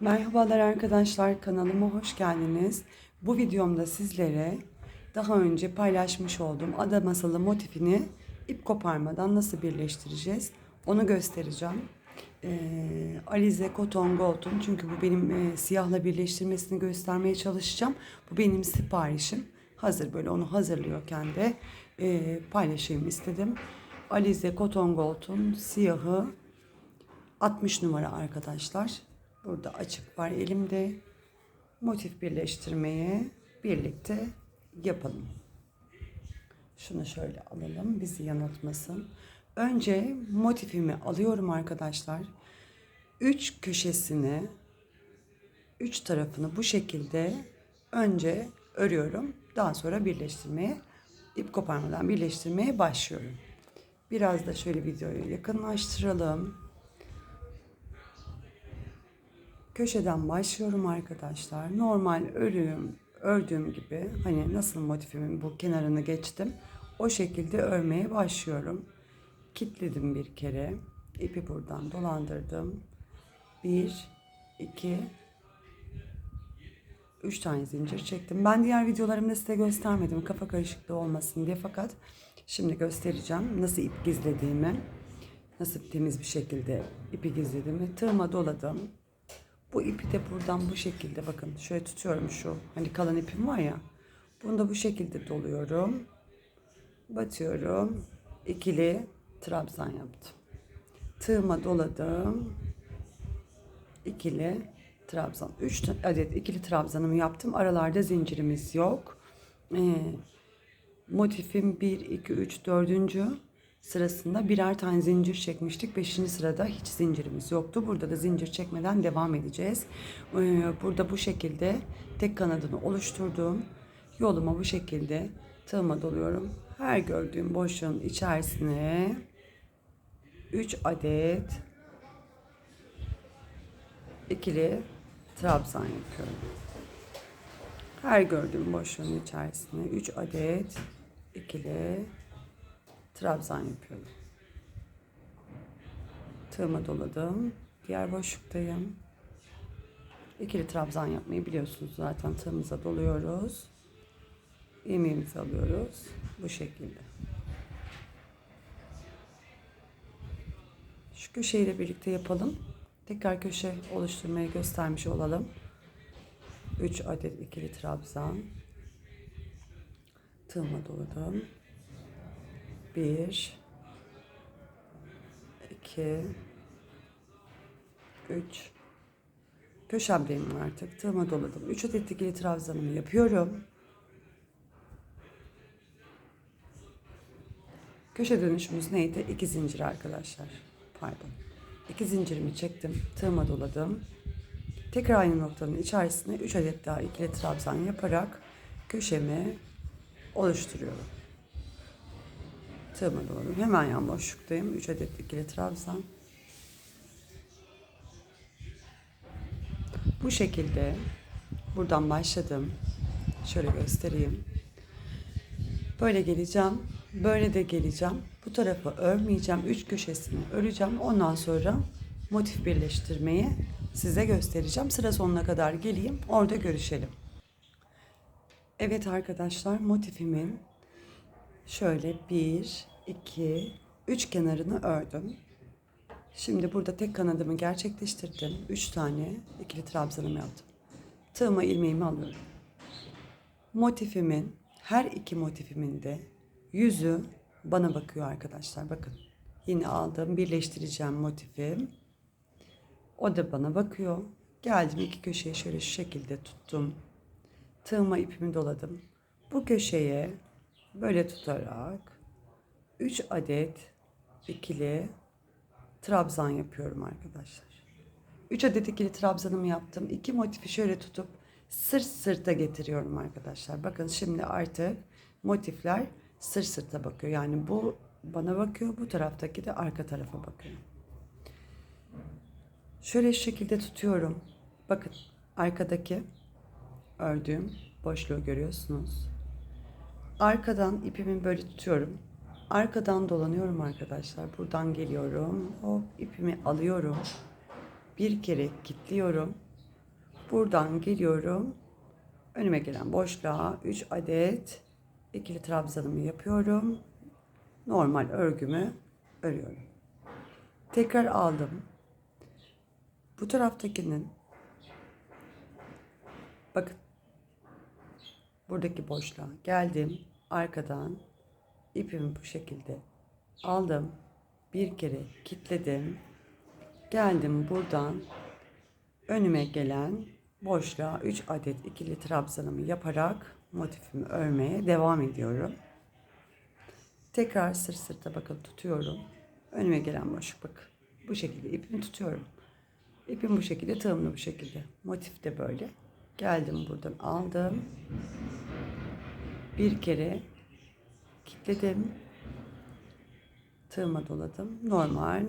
Merhabalar arkadaşlar kanalıma hoş geldiniz. Bu videomda sizlere daha önce paylaşmış olduğum ada masalı motifini ip koparmadan nasıl birleştireceğiz onu göstereceğim. Ee, Alize Cotton Gold'un çünkü bu benim e, siyahla birleştirmesini göstermeye çalışacağım. Bu benim siparişim. Hazır böyle onu hazırlıyorken de e, paylaşayım istedim. Alize Cotton Gold'un siyahı 60 numara arkadaşlar. Burada açık var elimde. Motif birleştirmeyi birlikte yapalım. Şunu şöyle alalım bizi yanıltmasın. Önce motifimi alıyorum arkadaşlar. Üç köşesini, üç tarafını bu şekilde önce örüyorum. Daha sonra birleştirmeye, ip koparmadan birleştirmeye başlıyorum. Biraz da şöyle videoyu yakınlaştıralım. Köşeden başlıyorum arkadaşlar. Normal örüyorum, ördüğüm gibi hani nasıl motifimin bu kenarını geçtim. O şekilde örmeye başlıyorum. Kitledim bir kere. İpi buradan dolandırdım. Bir, iki, üç tane zincir çektim. Ben diğer videolarımda size göstermedim kafa karışıklığı olmasın diye fakat şimdi göstereceğim nasıl ip gizlediğimi. Nasıl temiz bir şekilde ipi gizlediğimi. Tığıma doladım. Bu ipi de buradan bu şekilde bakın şöyle tutuyorum şu hani kalan ipim var ya. Bunu da bu şekilde doluyorum. Batıyorum. İkili trabzan yaptım. Tığıma doladım. İkili trabzan. 3 adet ikili trabzanımı yaptım. Aralarda zincirimiz yok. Ee, motifim 1, 2, 3, 4. sırasında birer tane zincir çekmiştik. 5. sırada hiç zincirimiz yoktu. Burada da zincir çekmeden devam edeceğiz. Ee, burada bu şekilde tek kanadını oluşturduğum yoluma bu şekilde tığıma doluyorum. Her gördüğüm boşluğun içerisine 3 adet ikili trabzan yapıyorum. Her gördüğüm boşluğun içerisine 3 adet ikili trabzan yapıyorum. Tığıma doladım. Diğer boşluktayım. İkili trabzan yapmayı biliyorsunuz zaten tığımıza doluyoruz. Yemeğimizi alıyoruz. Bu şekilde. Şu köşeyle birlikte yapalım. Tekrar köşe oluşturmayı göstermiş olalım. 3 adet ikili trabzan. Tığıma doladım. 1 2 3 Köşemdeyim artık. Tığıma doladım. 3 adet ikili trabzanımı yapıyorum. Köşe dönüşümüz neydi? İki zincir arkadaşlar. Pardon. İki zincirimi çektim. Tığıma doladım. Tekrar aynı noktanın içerisine 3 adet daha ikili trabzan yaparak köşemi oluşturuyorum. Tığıma doladım. Hemen yan boşluktayım. 3 adet ikili trabzan. Bu şekilde buradan başladım. Şöyle göstereyim. Böyle geleceğim. Böyle de geleceğim. Bu tarafı örmeyeceğim. Üç köşesini öreceğim. Ondan sonra motif birleştirmeyi size göstereceğim. Sıra sonuna kadar geleyim. Orada görüşelim. Evet arkadaşlar motifimin şöyle bir, iki, üç kenarını ördüm. Şimdi burada tek kanadımı gerçekleştirdim. Üç tane ikili trabzanımı yaptım. Tığıma ilmeğimi alıyorum. Motifimin her iki motifimin de yüzü bana bakıyor arkadaşlar. Bakın yine aldım birleştireceğim motifim. O da bana bakıyor. Geldim iki köşeyi şöyle şu şekilde tuttum. Tığıma ipimi doladım. Bu köşeye böyle tutarak 3 adet ikili trabzan yapıyorum arkadaşlar. 3 adet ikili trabzanımı yaptım. İki motifi şöyle tutup sırt sırta getiriyorum arkadaşlar. Bakın şimdi artık motifler sırt sırta bakıyor. Yani bu bana bakıyor, bu taraftaki de arka tarafa bakıyor. Şöyle şekilde tutuyorum. Bakın arkadaki ördüğüm boşluğu görüyorsunuz. Arkadan ipimi böyle tutuyorum. Arkadan dolanıyorum arkadaşlar. Buradan geliyorum. Hop ipimi alıyorum. Bir kere kilitliyorum. Buradan geliyorum. Önüme gelen boşluğa 3 adet ikili trabzanımı yapıyorum. Normal örgümü örüyorum. Tekrar aldım. Bu taraftakinin bakın buradaki boşluğa geldim. Arkadan ipimi bu şekilde aldım. Bir kere kilitledim. Geldim buradan önüme gelen boşluğa 3 adet ikili trabzanımı yaparak motifimi örmeye devam ediyorum. Tekrar sırt sırta bakın tutuyorum. Önüme gelen boşluk bak. Bu şekilde ipimi tutuyorum. İpim bu şekilde, tığım da bu şekilde. Motif de böyle. Geldim buradan aldım. Bir kere kilitledim. Tığıma doladım. Normal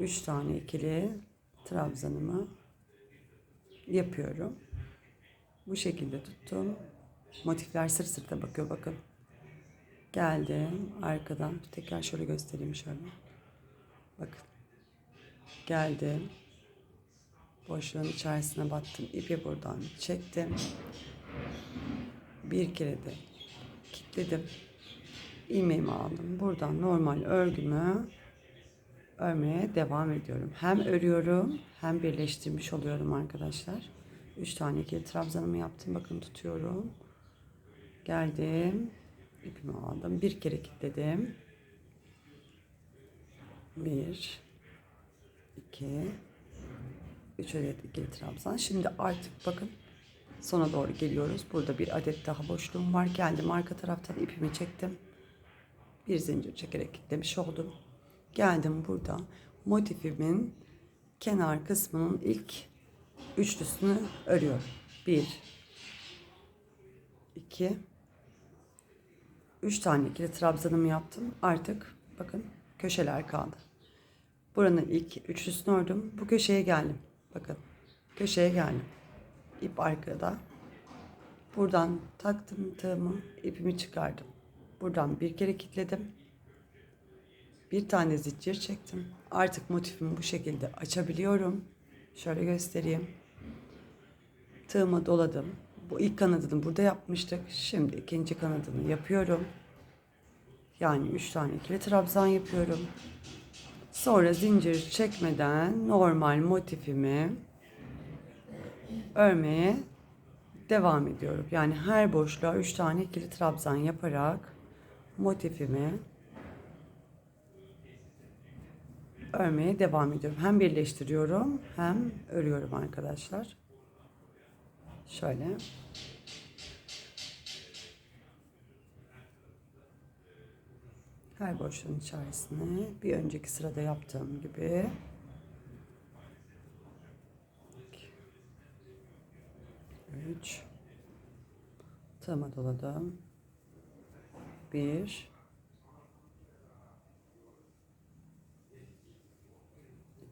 3 tane ikili trabzanımı yapıyorum. Bu şekilde tuttum. Motifler sırt sırta bakıyor bakın. Geldim arkadan tekrar şöyle göstereyim şöyle. Bakın. Geldim. Boşluğun içerisine battım. İpi buradan çektim. Bir kere de kilitledim. İlmeğimi aldım. Buradan normal örgümü örmeye devam ediyorum. Hem örüyorum hem birleştirmiş oluyorum arkadaşlar. 3 tane ikili trabzanımı yaptım. Bakın tutuyorum. Geldim. İpimi aldım. Bir kere kilitledim. Bir, iki, üç adet ikili trabzan. Şimdi artık bakın sona doğru geliyoruz. Burada bir adet daha boşluğum var. Geldim arka taraftan ipimi çektim. Bir zincir çekerek kilitlemiş oldum. Geldim burada motifimin kenar kısmının ilk üçlüsünü örüyorum. Bir, iki, üç tane ikili trabzanımı yaptım. Artık bakın köşeler kaldı. Buranın ilk üçlüsünü ördüm. Bu köşeye geldim. Bakın köşeye geldim. İp arkada. Buradan taktım tığımı, ipimi çıkardım. Buradan bir kere kilitledim. Bir tane zincir çektim. Artık motifimi bu şekilde açabiliyorum. Şöyle göstereyim. Tığıma doladım. Bu ilk kanadını burada yapmıştık. Şimdi ikinci kanadını yapıyorum. Yani üç tane ikili trabzan yapıyorum. Sonra zincir çekmeden normal motifimi örmeye devam ediyorum. Yani her boşluğa üç tane ikili trabzan yaparak motifimi örmeye devam ediyorum. Hem birleştiriyorum hem örüyorum arkadaşlar. Şöyle. Her boşluğun içerisine bir önceki sırada yaptığım gibi üç tığıma doladım. Bir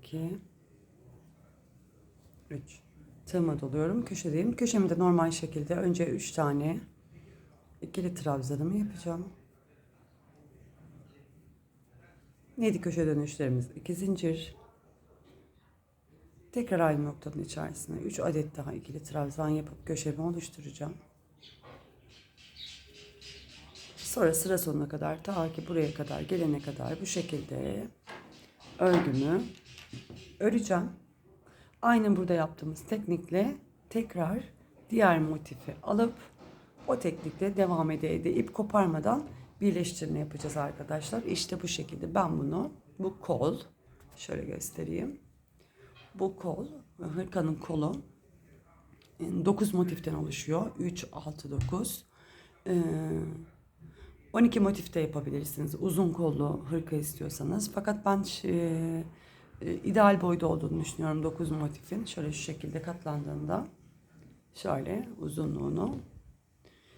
2 3 tığıma doluyorum. Köşedeyim. Köşemi de normal şekilde önce 3 tane ikili trabzanımı yapacağım. Neydi köşe dönüşlerimiz? 2 zincir. Tekrar aynı noktanın içerisine 3 adet daha ikili trabzan yapıp köşemi oluşturacağım. Sonra sıra sonuna kadar ta ki buraya kadar gelene kadar bu şekilde örgümü öreceğim. Aynı burada yaptığımız teknikle tekrar diğer motifi alıp o teknikle devam ede ede ip koparmadan birleştirme yapacağız arkadaşlar. İşte bu şekilde ben bunu bu kol şöyle göstereyim. Bu kol hırkanın kolu 9 motiften oluşuyor. 3 6 9. 12 motifte yapabilirsiniz. Uzun kollu hırka istiyorsanız. Fakat ben e, e, ideal boyda olduğunu düşünüyorum 9 motifin. Şöyle şu şekilde katlandığında şöyle uzunluğunu.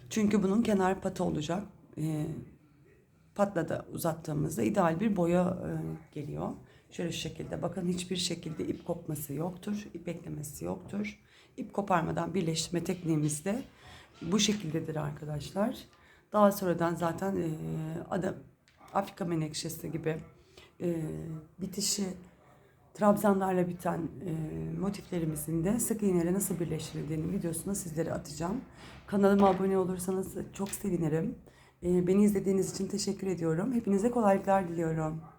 Çünkü bunun kenar patı olacak. E, patla da uzattığımızda ideal bir boya e, geliyor. Şöyle şekilde bakın hiçbir şekilde ip kopması yoktur. ip eklemesi yoktur. İp koparmadan birleştirme tekniğimiz de bu şekildedir arkadaşlar. Daha sonradan zaten e, adam Afrika menekşesi gibi e, bitişi trabzanlarla biten e, motiflerimizin de sık iğneyle nasıl birleştirildiğini videosunu sizlere atacağım. Kanalıma abone olursanız çok sevinirim. E, beni izlediğiniz için teşekkür ediyorum. Hepinize kolaylıklar diliyorum.